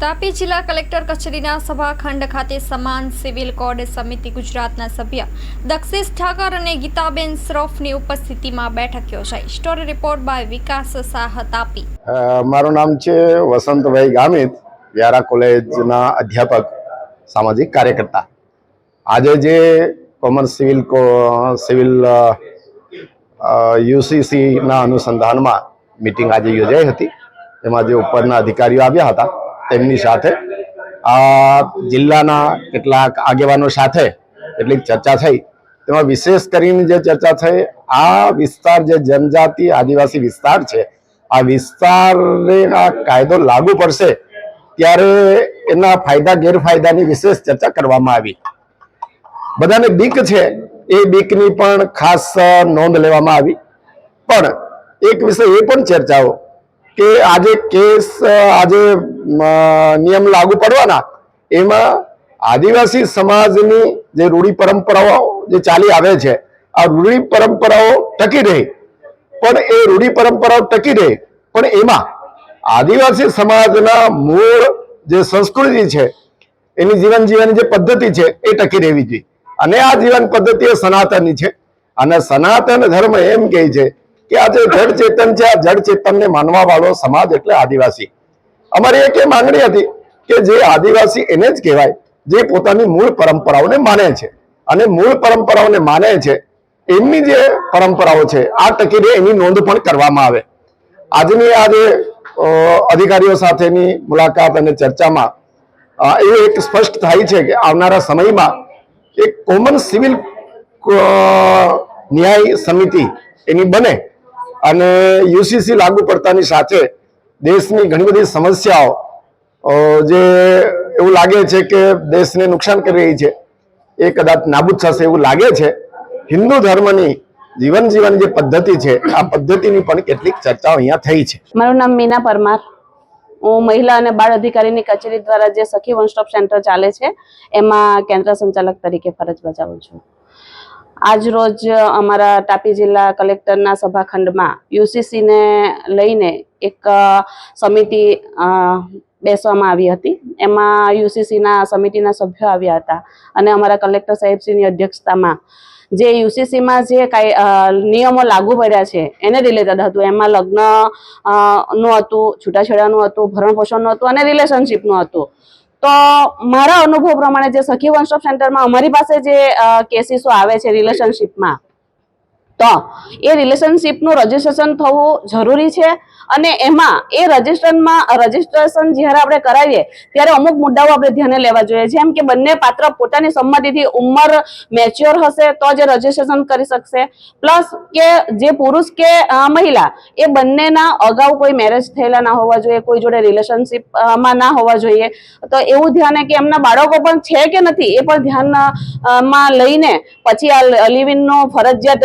તાપી જિલ્લા કલેક્ટર કચેરીના સભાખંડ ખાતે સમાન સિવિલ કોડ સમિતિ ગુજરાતના સભ્ય દક્ષિશ ઠાકર અને ગીતાબેન શ્રોફની ઉપસ્થિતિમાં બેઠક યોજાઈ. Story report by Vikas Shah Tapi. મારું નામ છે વસંતભાઈ ગામિત, વ્યારા કોલેજના અધ્યાપક, સામાજિક કાર્યકર્તા. આજે જે કોમર્સ સિવિલ સિવિલ યુસીસીના અનુસંધાનમાં મિટિંગ આજે યોજાઈ હતી. એમાં જે ઉપરના અધિકારીઓ આવ્યા હતા તેમની સાથે. આ જિલ્લાના કેટલાક આગેવાનો સાથે કેટલીક ચર્ચા થઈ. તેમાં વિશેષ કરીને જે ચર્ચા થઈ, આ વિસ્તાર જે જનજાતિ આદિવાસી વિસ્તાર છે, આ વિસ્તારને આ કાયદો લાગુ પડશે ત્યારે એના ફાયદા, ગેરફાયદાની વિશેષ ચર્ચા કરવામાં આવી. બધાને બીક છે, એ બીકની પણ ખાસ નોંધ લેવામાં આવી. પણ એક વિષય એ પણ ચર્ચાઓ કે આજે કેસ, આજે નિયમ લાગુ પડવાના, એમાં આદિવાસી સમાજની જે રૂઢી પરંપરાઓ જે ચાલી આવે છે, આ રૂઢી પરંપરાઓ ટકી રહે. પણ એ રૂઢી પરંપરાઓ ટકી રહે, પણ એમાં આદિવાસી સમાજના મૂળ જે સંસ્કૃતિ છે, એની જીવન જીવવાની જે પદ્ધતિ છે, એ ટકી રહેવી જોઈએ. અને આ જીવન પદ્ધતિ એ સનાતનની છે. અને સનાતન ધર્મ એમ કહે છે કે આ જે જડ ચેતન છે, આ જડ ચેતનને માનવા વાળો સમાજ એટલે આદિવાસી. અમારી એક એ માંગણી હતી કે જે આદિવાસી એને જ કહેવાય, જે પોતાની મૂળ પરંપરાઓને માને છે. અને મૂળ પરંપરાઓને માને છે, એમની જે પરંપરાઓ છે, આ તકીરે એની નોંધ પણ કરવામાં આવે. આજની આ જે અધિકારીઓ સાથેની મુલાકાત અને ચર્ચામાં એ એક સ્પષ્ટ થાય છે કે આવનારા સમયમાં એક કોમન સિવિલ ન્યાય સમિતિ એની બને અને યુસીસી લાગુ પડતાની સાથે દેશની ઘણી બધી સમસ્યાઓ જે એવું લાગે છે કે દેશને નુકસાન કરી રહી છે, એ કદાચ નાબૂદ થશે એવું લાગે છે. હિન્દુ ધર્મની જીવન જીવન જે પદ્ધતિ છે, આ પદ્ધતિની પણ કેટલીક ચર્ચાઓ અહીંયા થઈ છે. મારું નામ મીના પરમાર. હું મહિલા અને બાળ અધિકારીની કચેરી દ્વારા જે સખી વન સ્ટોપ સેન્ટર ચાલે છે, એમાં કેન્દ્ર સંચાલક તરીકે ફરજ બજાવું છું. આજ રોજ અમારા તાપી જિલ્લા કલેક્ટરના સભાખંડમાં યુસીસીને લઈને એક સમિતિ બેસવામાં આવી હતી. એમાં યુસીસીના સમિતિના સભ્યો આવ્યા હતા અને અમારા કલેક્ટર સાહેબશ્રીની અધ્યક્ષતામાં જે યુસીસીમાં જે કાંઈ નિયમો લાગુ પડ્યા છે એને રિલેટેડ હતું. એમાં લગ્નનું હતું, છૂટાછેડાનું હતું ભરણ પોષણનું હતું અને રિલેશનશીપનું હતું. તો મારા અનુભવ પ્રમાણે જે સખી વન સ્ટોપ સેન્ટરમાં અમારી પાસે જે કેસીસો આવે છે રિલેશનશીપમાં તો એ રિલેશનશીપનું રજીસ્ટ્રેશન થવું જરૂરી છે અને એમાં એ રજીસ્ટ્રેશનમાં રજીસ્ટ્રેશન જ્યારે આપણે કરાવીએ, ત્યારે અમુક મુદ્દાઓ આપણે ધ્યાને લેવા જોઈએ. જેમ કે બંને પાત્ર પોતાની સંમતિથી ઉંમર મેચ્યોર હશે તો જ રજીસ્ટ્રેશન કરી શકશે. પ્લસ કે જે પુરુષ કે મહિલા, એ બંનેના અગાઉ કોઈ મેરેજ થયેલા ના હોવા જોઈએ, કોઈ જોડે રિલેશનશિપમાં ના હોવા જોઈએ. તો એવું ધ્યાને કે એમના બાળકો પણ છે કે નથી એ પણ ધ્યાનમાં લઈને પછી આ લિવિનનો ફરજિયાત